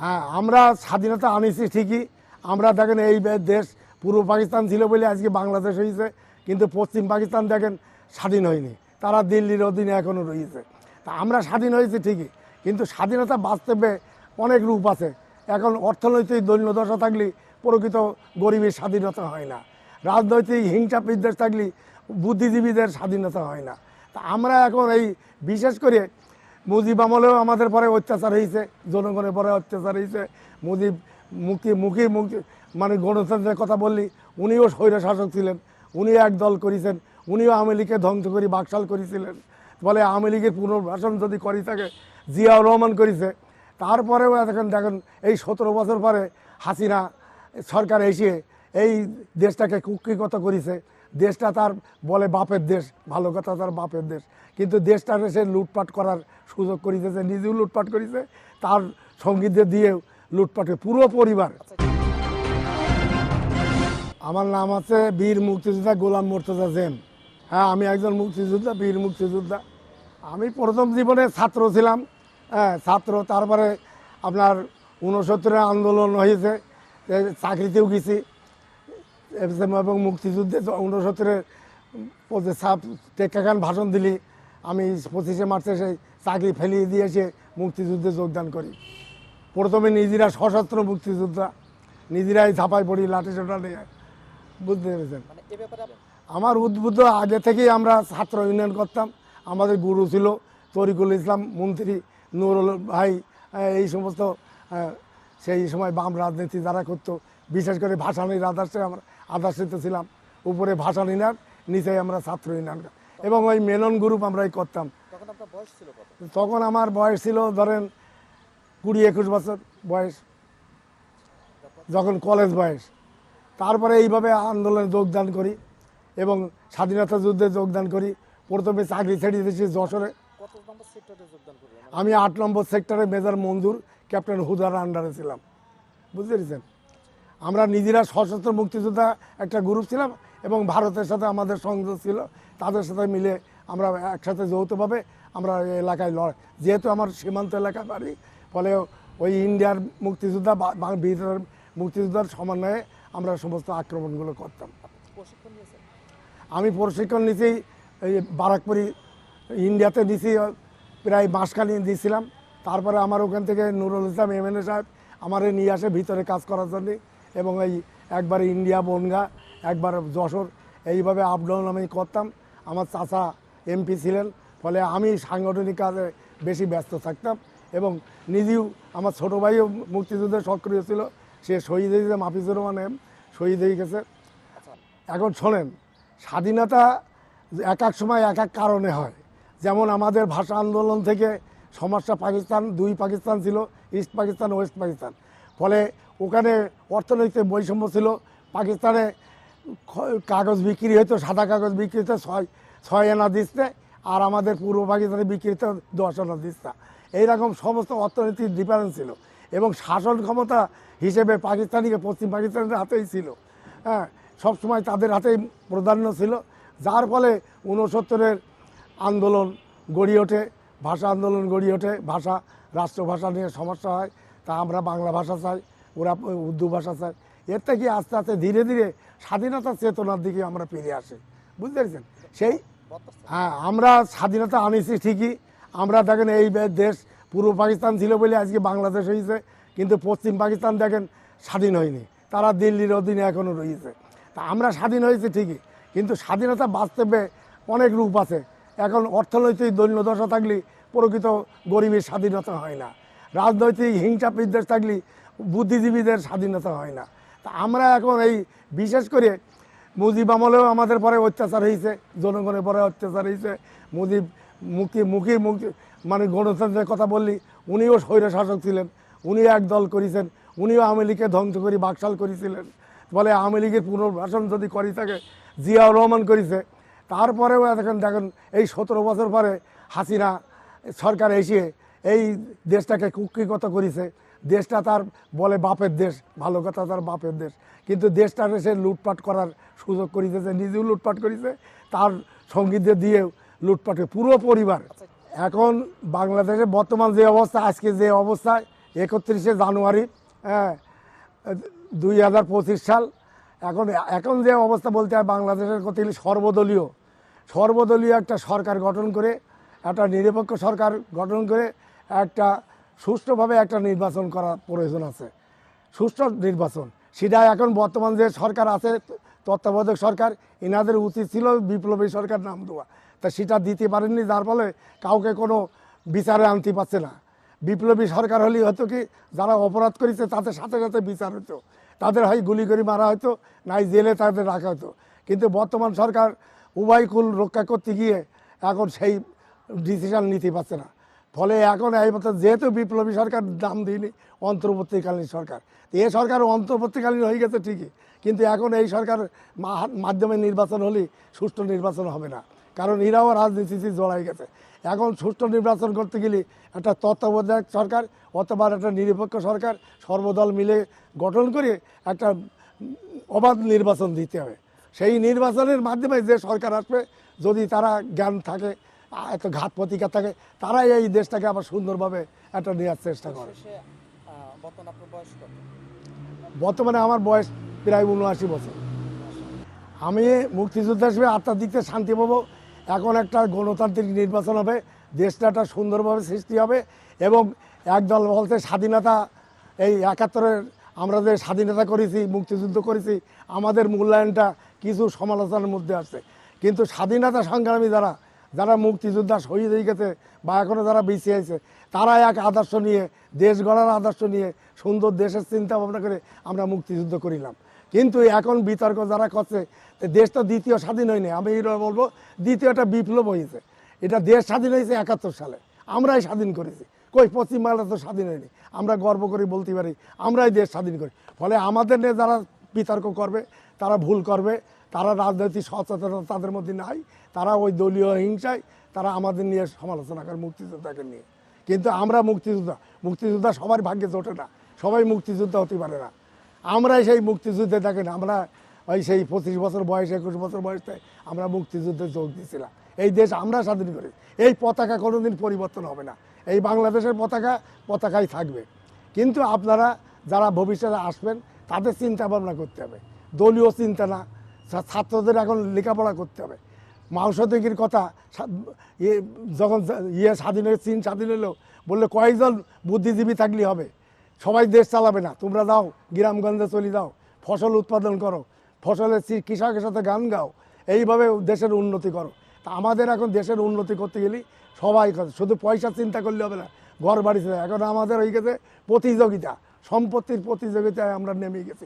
হ্যাঁ আমরা স্বাধীনতা আনিছি ঠিকই। আমরা দেখেন এই দেশ পূর্ব পাকিস্তান ছিল বলে আজকে বাংলাদেশ হয়েছে কিন্তু পশ্চিম পাকিস্তান দেখেন স্বাধীন হয়নি। তারা দিল্লির অধীনে এখনও রয়েছে। তা আমরা স্বাধীন হয়েছি ঠিকই, কিন্তু স্বাধীনতা বাস্তবে অনেক রূপ আছে। এখন অর্থনৈতিক দৈন্যদশা থাকলে প্রকৃত গরিবের স্বাধীনতা হয় না। রাজনৈতিক হিংসা বিদ্বেষ থাকলে বুদ্ধিজীবীদের স্বাধীনতা হয় না। তা আমরা এখন এই, বিশেষ করে মুজিব আমলেও আমাদের পরে অত্যাচার হয়েছে জনগণের পরে অত্যাচার হয়েছে মুজিব মুখে মুখে মুখে মানে গণতন্ত্রের কথা বললি, উনিও স্বৈর শাসক ছিলেন, উনিও এক দল করেছেন, উনিও আওয়ামী লীগকে ধ্বংস করে বাকশাল করেছিলেন। বলে আওয়ামী লীগের পুনর্বাসন যদি করি থাকে, জিয়াউর রহমান করেছে। তারপরেও এখন দেখেন, এই সতেরো বছর পরে হাসিনা সরকার এসে এই দেশটাকে কুক্ষিগত করেছে। দেশটা তার বলে বাপের দেশ, ভালো কথা তার বাপের দেশ। কিন্তু দেশটা সে লুটপাট করার সুযোগ করিতেছে, নিজেও লুটপাট করেছে, তার সঙ্গীতদের দিয়েও লুটপাটে পুরো পরিবার। আমার নাম আছে বীর মুক্তিযোদ্ধা গোলাম মোর্তজা জেম হ্যাঁ আমি একজন মুক্তিযোদ্ধা, বীর মুক্তিযোদ্ধা। আমি প্রথম জীবনে ছাত্র ছিলাম হ্যাঁ ছাত্র, তারপরে আপনার ঊনসত্তরের আন্দোলন হয়েছে চাকরিতেও গেছি। এবং মুক্তিযুদ্ধে ঊনসত্তরের টেক্কাখান ভাষণ দিলি আমি পঁচিশে মার্চে সেই চাকরি ফেলিয়ে দিয়ে এসে মুক্তিযুদ্ধে যোগদান করি। প্রথমে নিজেরা সশস্ত্র মুক্তিযোদ্ধা নিজেরাই ঝাঁপাই পড়ি লাঠি সোটা নিয়ে বুঝতে পেরেছেন? মানে আমার উদ্বুদ্ধ আগে থেকেই আমরা ছাত্র ইউনিয়ন করতাম। আমাদের গুরু ছিল তরিকুল ইসলাম মন্ত্রী নুরুল ভাই এই সমস্ত সেই সময় বাম রাজনীতি যারা করতো বিশেষ করে ভাসানির আদর্শে আমরা আদর্শিত ছিলাম। উপরে ভাসানিনার নিচে আমরা ছাত্র ইউনিয়ন। এবং ওই মেলন গ্রুপ আমরাই করতাম। তখন আমার বয়স ছিল ধরেন কুড়ি একুশ বছর বয়স। যখন কলেজ বয়স। তারপরে এইভাবে আন্দোলনে যোগদান করি এবং স্বাধীনতা যুদ্ধে যোগদান করি। প্রথমে চাকরি ছেড়ে দিয়েছি যশোরে। আমি আট নম্বর সেক্টরে মেজর মঞ্জুর ক্যাপ্টেন হুদার আন্ডারে ছিলাম। বুঝতে পেরেছেন? আমরা নিজেরা সশস্ত্র মুক্তিযোদ্ধা একটা গ্রুপ ছিলাম এবং ভারতের সাথে আমাদের সংযোগ ছিল, তাদের সাথে মিলে আমরা একসাথে যৌথভাবে আমরা এলাকায় লড়, যেহেতু আমার সীমান্ত এলাকায় বাড়ি, ফলে ওই ইন্ডিয়ার মুক্তিযোদ্ধা বা বা ভিতরের মুক্তিযোদ্ধার সমন্বয়ে আমরা সমস্ত আক্রমণগুলো করতাম। আমি প্রশিক্ষণ নিয়েছি এই বারাকপুরি ইন্ডিয়াতে দিছি প্রায় মাসখানি দিয়েছিলাম তারপরে আমার ওখান থেকে Nurul Islam M N A সাহেব আমারে নিয়ে আসে ভিতরে কাজ করার জন্য। এবং এই একবার ইন্ডিয়া বনগা একবার যশোর এইভাবে আপ ডাউন আমি করতাম। আমার চাচা এমপি ছিলেন ফলে আমি সাংগঠনিক কাজে বেশি ব্যস্ত থাকতাম এবং নিজেও আমার ছোটো ভাইও মুক্তিযুদ্ধে সক্রিয় ছিল সে শহীদ হয়েছে মাফিজুর রহমান এম শহীদ হয়ে গেছে। আচ্ছা। এখন শোনেন স্বাধীনতা এক এক সময় এক এক কারণে হয়। যেমন আমাদের ভাষা আন্দোলন থেকে সমস্যা পাকিস্তান দুই পাকিস্তান ছিল ইস্ট পাকিস্তান ওয়েস্ট পাকিস্তান। ফলে ওখানে অর্থনৈতিক বৈষম্য ছিল। পাকিস্তানে কাগজ বিক্রি হতো সাদা কাগজ বিক্রি হতো ছয় ছয় আনা দিচ্ছে, আর আমাদের পূর্ব পাকিস্তানে বিক্রি হতো দশ আনা দিচ্ছে। এইরকম সমস্ত অর্থনৈতিক ডিফারেন্স ছিল। এবং শাসন ক্ষমতা হিসেবে পাকিস্তানিকে পশ্চিম পাকিস্তানের হাতেই ছিল। হ্যাঁ সবসময় তাদের হাতেই প্রাধান্য ছিল। যার ফলে ঊনসত্তরের আন্দোলন গড়ে ওঠে, ভাষা আন্দোলন গড়ে ওঠে, ভাষা, রাষ্ট্রভাষা নিয়ে সমস্যা হয়। তা আমরা বাংলা ভাষা চাই। ওরা উর্দু ভাষা চাই এর থেকে আস্তে আস্তে ধীরে ধীরে স্বাধীনতা চেতনার দিকে আমরা ফিরে আসি। বুঝতে পেরেছেন? সেই হ্যাঁ আমরা স্বাধীনতা আনিছি ঠিকই। আমরা দেখেন এই দেশ পূর্ব পাকিস্তান ছিল বলে আজকে বাংলাদেশ হয়েছে কিন্তু পশ্চিম পাকিস্তান দেখেন স্বাধীন হয়নি। তারা দিল্লির অধীনে এখনও রয়েছে। তা আমরা স্বাধীন হয়েছি ঠিকই, কিন্তু স্বাধীনতা বাস্তবে অনেক রূপ আছে। এখন অর্থনৈতিক দৈন্যদশা থাকলে প্রকৃত গরিবের স্বাধীনতা হয় না। রাজনৈতিক হিংসা বিদ্বেষ থাকলে বুদ্ধিজীবীদের স্বাধীনতা হয় না। তা আমরা এখন এই, বিশেষ করে মুজিব আমলেও আমাদের পরে অত্যাচার হয়েছে জনগণের পরে অত্যাচার হয়েছে মুজিব মুখে মুখে মুখে মানে গণতন্ত্রের কথা বললি, উনিও স্বৈর শাসক ছিলেন, উনিও এক দল করেছেন, উনিও আওয়ামী লীগকে ধ্বংস করে বাকশাল করেছিলেন। বলে আওয়ামী লীগের পুনর্বাসন যদি করি থাকে, জিয়াউর রহমান করেছে। তারপরেও এখন দেখেন, এই সতেরো বছর পরে হাসিনা সরকার এসে এই দেশটাকে কুক্ষিগত করেছে। দেশটা তার বলে বাপের দেশ, ভালো কথা তার বাপের দেশ। কিন্তু দেশটা সে লুটপাট করার সুযোগ করিতেছে নিজেও লুটপাট করেছে, তার সঙ্গীতদের দিয়েও লুটপাটে পুরো পরিবার। এখন বাংলাদেশে বর্তমান যে অবস্থা, আজকে যে অবস্থা, একত্রিশে জানুয়ারি হ্যাঁ দুই হাজার পঁচিশ সাল, এখন এখন যে অবস্থা বলতে হয়, বাংলাদেশের কথা সর্বদলীয় সর্বদলীয় একটা সরকার গঠন করে, একটা নিরপেক্ষ সরকার গঠন করে, একটা সুষ্ঠুভাবে একটা নির্বাচন করার প্রয়োজন আছে। সুষ্ঠু নির্বাচন। সেটা এখন বর্তমান যে সরকার আছে, তত্ত্বাবধায়ক সরকার, এনাদের উচিত ছিল বিপ্লবী সরকার নাম দেওয়া। তা সেটা দিতে পারেননি, যার ফলে কাউকে কোনো বিচারে আনতে পারছে না। বিপ্লবী সরকার হলেই হয়তো কি, যারা অপরাধ করেছে, তাদের সাথে সাথে বিচার হতো। তাদের হয় গুলি করে মারা হতো, নাই জেলে তাদের রাখা হতো। কিন্তু বর্তমান সরকার উভয় কুল রক্ষা করতে গিয়ে এখন সেই ডিসিশন নিতে পারছে না। ফলে এখন এই মতো যেহেতু বিপ্লবী সরকার, দাম দিইনি, অন্তর্বর্তীকালীন সরকার। এ সরকার অন্তর্বর্তীকালীন হয়ে গেছে ঠিকই, কিন্তু এখন এই সরকার মাধ্যমে নির্বাচন হলে সুষ্ঠু নির্বাচন হবে না। কারণ এরাও রাজনীতিতে জড়াই গেছে। এখন সুষ্ঠু নির্বাচন করতে গেলে একটা তত্ত্বাবধায়ক সরকার অথবা একটা নিরপেক্ষ সরকার সর্বদল মিলে গঠন করে একটা অবাধ নির্বাচন দিতে হবে। সেই নির্বাচনের মাধ্যমে যে সরকার আসবে, যদি তারা জ্ঞান থাকে এত ঘাত প্রতিকার থাকে তারাই এই দেশটাকে আবার সুন্দরভাবে একটা নেওয়ার চেষ্টা করে। বর্তমান আমার বয়স প্রায় উনআশি বছর। আমি মুক্তিযোদ্ধা হিসেবে আত্মার দিক থেকে শান্তি পাবো। এখন একটা গণতান্ত্রিক নির্বাচন হবে দেশটা একটা সুন্দরভাবে সৃষ্টি হবে এবং একদল বলতে স্বাধীনতা এই একাত্তরের আমরা যে স্বাধীনতা করেছি মুক্তিযুদ্ধ করেছি আমাদের মূল্যায়নটা কিছু সমালোচনার মধ্যে আসছে কিন্তু স্বাধীনতা সংগ্রামী যারা যারা মুক্তিযোদ্ধা শহীদ হয়ে গেছে বা এখনও যারা বেঁচে আছে তারা এক আদর্শ নিয়ে, দেশ গড়ার আদর্শ নিয়ে সুন্দর দেশের চিন্তা ভাবনা করে আমরা মুক্তিযুদ্ধ করিলাম। কিন্তু এখন বিতর্ক যারা করছে দেশ তো দ্বিতীয় স্বাধীন হয়নি, আমি বলব, দ্বিতীয়টা বিপ্লব হয়েছে। এটা দেশ স্বাধীন হয়েছে একাত্তর সালে, আমরাই স্বাধীন করেছি। কই পশ্চিমবাংলা তো স্বাধীন হয়নি। আমরা গর্ব করে, বলতে পারি, আমরাই দেশ স্বাধীন করি। ফলে আমাদের নিয়ে যারা বিতর্ক করবে, তারা ভুল করবে তারা রাজনৈতিক সচেতনতা তাদের মধ্যে নাই, তারা ওই দলীয় হিংসায় তারা আমাদের নিয়ে সমালোচনা করে, মুক্তিযোদ্ধাকে নিয়ে। কিন্তু আমরা মুক্তিযোদ্ধা মুক্তিযোদ্ধা সবার ভাগ্যে জোটে না, সবাই মুক্তিযোদ্ধা হতে পারে না। আমরাই সেই মুক্তিযুদ্ধে দেখেন, আমরা ওই সেই পঁচিশ বছর বয়স, একুশ বছর বয়সে আমরা মুক্তিযুদ্ধে যোগ দিয়েছিলাম। এই দেশ আমরা স্বাধীন করি, এই পতাকা কোনোদিন পরিবর্তন হবে না, এই বাংলাদেশের পতাকা পতাকাই থাকবে। কিন্তু আপনারা যারা ভবিষ্যতে আসবেন, তাদের চিন্তা ভাবনা করতে হবে। দলীয় চিন্তা না ছাত্রদের এখন লেখাপড়া করতে হবে। মাংসদিগির কথা ইয়ে যখন ইয়ে স্বাধীন হয়ে চীন স্বাধীন হলো, বললে কয়েকজন বুদ্ধিজীবী থাকলে হবে। সবাই দেশ চালাবে না, তোমরা দাও, গ্রামগঞ্জে চলে যাও, ফসল উৎপাদন করো, ফসলের কৃষকের সাথে গান গাও, এইভাবে দেশের উন্নতি করো। তা আমাদের এখন দেশের উন্নতি করতে গেলে সবাই। শুধু পয়সা চিন্তা করলে হবে না ঘর বাড়ি এখন আমাদের হয়ে গেছে প্রতিযোগিতা, সম্পত্তির প্রতিযোগিতায় আমরা নেমে গেছি।